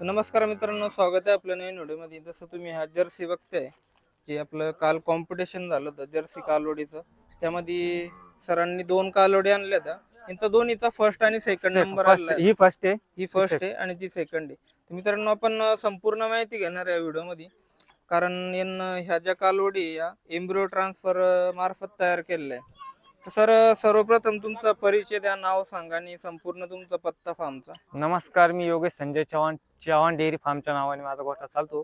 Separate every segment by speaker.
Speaker 1: नमस्कार मित्रांनो स्वागत आहे आपल्या नवीन व्हिडिओमध्ये. जसं तुम्ही हा जर्सी बघताय जे आपलं काल कॉम्पिटिशन झालं होतं जर्सी कालवडीचं. त्यामध्ये सरांनी दोन कालवडी आणल्या होत्या. यांचा दोन्हीचा फर्स्ट आणि सेकंड नंबर आला.
Speaker 2: ही फर्स्ट आहे
Speaker 1: ही फर्स्ट आहे आणि ती सेकंड आहे. तर मित्रांनो आपण संपूर्ण माहिती घेणार या व्हिडिओमध्ये. कारण यांना ह्या ज्या कालवडी या एम्ब्रिओ ट्रान्सफर मार्फत तयार केलेल्या आहे तर सर सर्वप्रथम तुमचा परिचय द्या नाव सांगा आणि संपूर्ण तुमचा पत्ता फार्मचा
Speaker 2: नमस्कार मी योगेश संजय चव्हाण चव्हाण डेअरी फार्मच्या नावाने माझा गोठा चालतो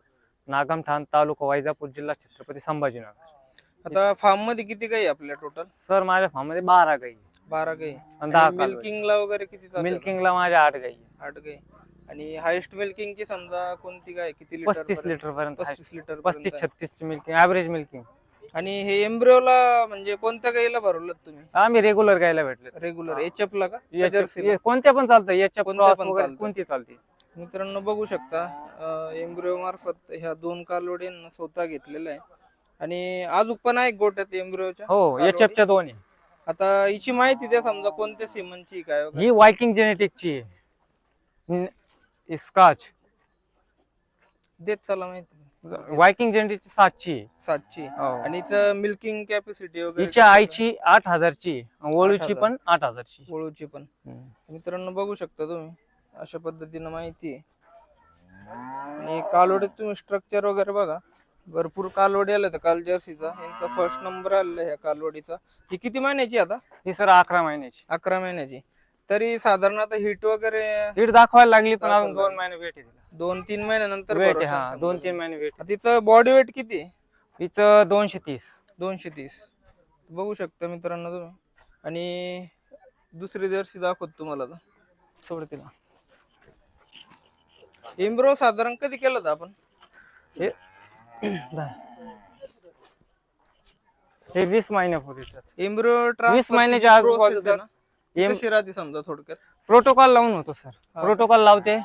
Speaker 2: नागमठाण तालुका वैजापूर जिल्हा छत्रपती संभाजीनगर
Speaker 1: आता फार्ममध्ये किती गाई आहे आपल्या टोटल
Speaker 2: सर माझ्या फार्ममध्ये बारा गाई
Speaker 1: बारा गाई
Speaker 2: आणि दहा कालवडी.
Speaker 1: मिल्किंगला वगैरे किती?
Speaker 2: मिल्किंगला माझ्या आठ गाई
Speaker 1: आठ गाई आणि हायेस्ट मिल्किंगची समजा कोणती गाय किती लिटर
Speaker 2: पस्तीस
Speaker 1: पर्यंत?
Speaker 2: लिटर पर्यंत आहे.
Speaker 1: पस्तीस लिटर
Speaker 2: पस्तीस
Speaker 1: आहे.
Speaker 2: छत्तीस ची मिल्किंग ऍव्हरेज मिल्किंग
Speaker 1: आणि हे एम्ब्रिओला म्हणजे कोणत्या गाईला भरवलं तुम्ही?
Speaker 2: आम्ही रेग्युलर गायला भेटले
Speaker 1: रेग्युलर एचएफ ला का?
Speaker 2: कोणत्या पण चालतं याच्या
Speaker 1: कोणत्या पण
Speaker 2: वगैरे
Speaker 1: चालतं.
Speaker 2: कोणती चालते?
Speaker 1: मित्रांनो बघू शकता एम्ब्रिओ मार्फत ह्या दोन कालवडींना स्वतः घेतलेलं आहे आणि अजून पण आहे गोट्यात एम्ब्रिओच्या?
Speaker 2: हो
Speaker 1: कालवडी?
Speaker 2: एच च्या दोन्ही.
Speaker 1: आता हिची माहिती द्या समजा कोणत्या सिमनची काय वगैरे.
Speaker 2: ही वायकिंग जेनेटिकची स्काच
Speaker 1: देत चला माहिती.
Speaker 2: वायकिंग जेनेटिकची सातची. आहे.
Speaker 1: सातची.
Speaker 2: हो.
Speaker 1: आणि हिचं मिल्किंग कॅपॅसिटी वगैरे
Speaker 2: हिच्या आईची आठ हजारची आणि वळूची. पण आठ हजारची.
Speaker 1: आहे? वळूची पण. मित्रांनो बघू शकता तुम्ही. अशा पद्धतीनं माहिती आहे. आणि कालवडीत तुम्ही स्ट्रक्चर वगैरे बघा. भरपूर कालवडी आल्या होत्या काल जर्सीचा. यांचा फर्स्ट नंबर आलेला ह्या कालवडीचा. ही किती महिन्याची आता?
Speaker 2: ही सर अकरा महिन्याची.
Speaker 1: अकरा महिन्याची. तरी साधारण आता हिट वगैरे
Speaker 2: हीट दाखवायला लागली पण अजून दोन. महिने वेट आहे तिला.
Speaker 1: दोन तीन महिन्यानंतर
Speaker 2: वेट हा. दोन तीन महिने वेट
Speaker 1: तिचं बॉडी वेट किती?
Speaker 2: हिचं दोनशे तीस.
Speaker 1: दोनशे तीस. बघू शकता मित्रांनो तुम्ही. आणि दुसरी जर्सी दाखवतो तुम्हाला आता.
Speaker 2: सोड तिला.
Speaker 1: एम्ब्रो साधारण कधी केलं होतं आपण?
Speaker 2: हे हे वीस महिन्यापूर्वीच
Speaker 1: एम्ब्रो
Speaker 2: वीस महिन्याच्या आजूबाजूचं एम-
Speaker 1: कशी राहते समजा थोडक्यात?
Speaker 2: प्रोटोकॉल लावून होतो सर. प्रोटोकॉल लावते.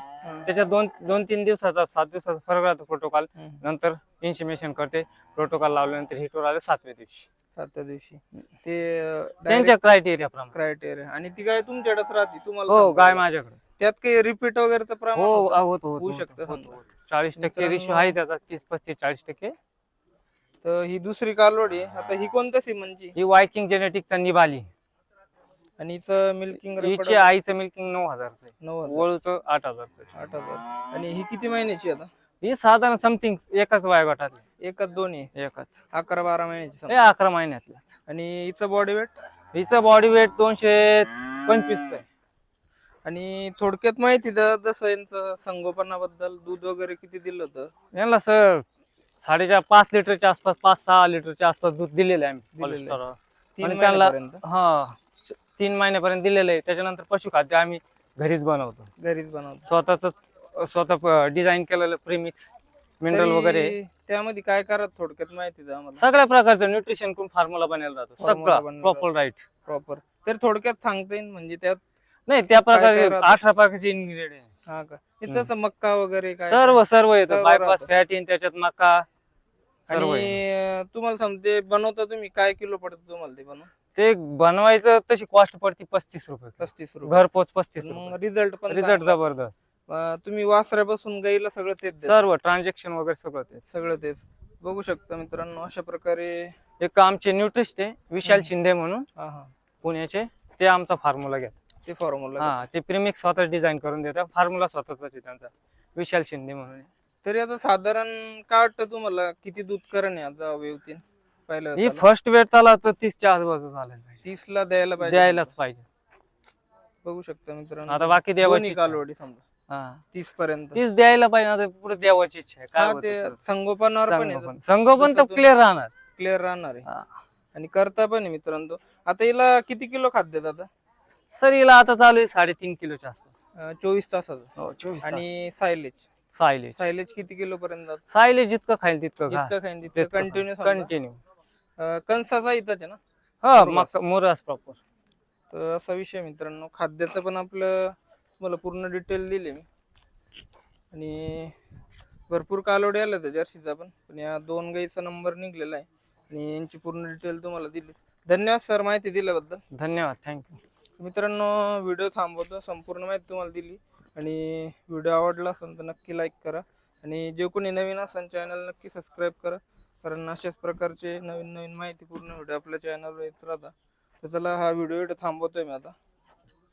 Speaker 2: त्याच्यात दोन दोन तीन दिवसाचा सात दिवसाचा फरक राहतो प्रोटोकॉल. नंतर इन्शिमेशन करते. प्रोटोकॉल लावल्यानंतर हिटवर आले सातव्या दिवशी.
Speaker 1: सातव्या दिवशी. ते
Speaker 2: त्यांच्या क्रायटेरिया प्रमाणे.
Speaker 1: क्रायटेरिया आणि ती गाय तुमच्याकडेच राहते तुम्हाला
Speaker 2: हो गाय. माझ्याकडे
Speaker 1: त्यात काही रिपीट वगैरे प्रमाण
Speaker 2: हो
Speaker 1: होतं? होऊ शकतं.
Speaker 2: चाळीस टक्के
Speaker 1: मित्रांनो-
Speaker 2: रेशो आहे त्याचा तीस पस्तीस चाळीस टक्के.
Speaker 1: तर ही दुसरी कालवडी आहे. आता ही कोणत्या सिमनची
Speaker 2: ही वायकिंग जेनेटिकचा निभाली
Speaker 1: आणि हिचं मिल्किंग
Speaker 2: हिची आईचं मिल्किंग नऊ हजारचं आहे.
Speaker 1: नऊ हजार.
Speaker 2: वळूचं आठ हजारचं आहे.
Speaker 1: आठ हजार. आणि ही किती महिन्याची आता?
Speaker 2: ही साधारण समथिंग एकच वयोगटातली.
Speaker 1: एकच दोन्ही?
Speaker 2: एकच.
Speaker 1: अकरा बारा महिन्याची
Speaker 2: हे
Speaker 1: समजा.
Speaker 2: अकरा महिन्यातल्या
Speaker 1: आणि हिचं बॉडी वेट
Speaker 2: हिचं बॉडी वेट दोनशे पंचवीस आहे.
Speaker 1: आणि थोडक्यात माहिती द्या जसं यांचं संगोपनाबद्दल दूध वगैरे किती दिलं होतं?
Speaker 2: यांना सर साडेचार पाच लिटरच्या आसपास पाच सहा लिटरच्या आसपास दूध दिलेलं आहे आम्ही
Speaker 1: दिलेलं आहे.
Speaker 2: कोलेस्ट्रॉल.
Speaker 1: तीन
Speaker 2: आणि त्यांना
Speaker 1: महिन्यापर्यंत?
Speaker 2: हा. तीन महिन्यापर्यंत दिलेलं आहे. त्याच्यानंतर पशुखाद्य आम्ही घरीच बनवतो.
Speaker 1: घरीच बनवतो.
Speaker 2: स्वतःच स्वतः डिझाईन केलेलं प्रीमिक्स मिनरल वगैरे.
Speaker 1: त्यामध्ये काय करत थोडक्यात माहिती द्या आम्हाला.
Speaker 2: सगळ्या प्रकारचं न्यूट्रिशन करून फॉर्म्युला बनवला जातो सगळं प्रॉपर राईट
Speaker 1: प्रॉपर तर थोडक्यात सांगता येईल म्हणजे त्यात
Speaker 2: नाही त्या प्रकारे? अठरा प्रकारचे इन्ग्रेडियंट
Speaker 1: हा का? इथं मक्का वगैरे काय
Speaker 2: सर्व सर्व येतं. बायपास. फॅटीन त्याच्यात मका सर्व
Speaker 1: आणि तुम्हाला समजते बनवता तुम्ही? काय किलो पडतं तुम्हाला ते बनव
Speaker 2: ते बनवायचं तशी कॉस्ट पडते पस्तीस रुपये.
Speaker 1: पस्तीस रुपये.
Speaker 2: घरपोच पस्तीस रुपये.
Speaker 1: रिझल्ट पण
Speaker 2: रिझल्ट. जबरदस्त.
Speaker 1: अं, तुम्ही वासऱ्यापासून गाईला सगळं तेच देता.
Speaker 2: सर्व ट्रान्झॅक्शन वगैरे सगळं ते
Speaker 1: सगळं तेच. बघू शकता मित्रांनो अशा प्रकारे
Speaker 2: एक आमचे न्यूट्रिस्ट आहे विशाल शिंदे म्हणून.
Speaker 1: हा हा.
Speaker 2: पुण्याचे. ते आमचा फॉर्म्युला घेतात.
Speaker 1: ते फॉर्म्युला
Speaker 2: हा ते प्रीमिक्स स्वतः डिझाईन करून देतात. फॉर्म्युला स्वतःच आहे त्यांचा. विशाल शिंदे म्हणून आहे.
Speaker 1: तरी आता साधारण काय वाटतं तुम्हाला? किती दूध करण आहे आता वेवतीन पहिल्या
Speaker 2: ही? फर्स्ट वेळ त्याला तर तीसच्या आजूबाजू पाहिजे.
Speaker 1: तीस ला द्यायला पाहिजे.
Speaker 2: द्यायलाच पाहिजे.
Speaker 1: बघू शकता मित्रांनो.
Speaker 2: आता बाकी देवाची.
Speaker 1: कालवडी समजा.
Speaker 2: हा.
Speaker 1: तीस पर्यंत
Speaker 2: तीच द्यायला पाहिजे आता पुढे देवाची इच्छा आहे.
Speaker 1: हा ते
Speaker 2: होतं
Speaker 1: संगोपनावर पण
Speaker 2: संगोपन. संगोपन तर क्लिअर राहणार.
Speaker 1: क्लिअर राहणार आहे.
Speaker 2: हा.
Speaker 1: आणि करता पण आहे मित्रांनो. आता हिला किती किलो खाद्य देतात आता?
Speaker 2: सर हिला आता चालू आहे साडेतीन किलोच्या आसपास.
Speaker 1: अं, चोवीस तासाचं.
Speaker 2: हो
Speaker 1: आणि सायलेज?
Speaker 2: सायलेज.
Speaker 1: सायलेज किती किलो पर्यंत जात?
Speaker 2: सायलेज जितकं खाईल तितकं खा.
Speaker 1: जितकं खाईन तितकं कंटिन्यू
Speaker 2: कंटिन्यू.
Speaker 1: कणसाचा इथंच आहे ना?
Speaker 2: हा मुरास प्रॉपर
Speaker 1: तर असा विषय मित्रांनो. खाद्याचं पण आपलं मला पूर्ण डिटेल दिले मी. आणि भरपूर कालोडी आल्या होत्या जर्सीचा पण. पण या दोन गाईचा नंबर निघलेला आहे. आणि यांची पूर्ण डिटेल तुम्हाला दिलीच. धन्यवाद सर माहिती दिल्याबद्दल.
Speaker 2: धन्यवाद थँक्यू
Speaker 1: मित्रांनो व्हिडिओ थांबवतो. संपूर्ण माहिती तुम्हाला दिली. आणि व्हिडिओ आवडला असेल तर नक्की लाईक करा. आणि जे कोणी नवीन असेल चॅनल नक्की सबस्क्राईब करा. कारण अशाच प्रकारचे नवीन नवीन माहितीपूर्ण व्हिडिओ आपल्या चॅनलवर येत राहतात. तर चला हा व्हिडिओ थांबवतोय मी आता.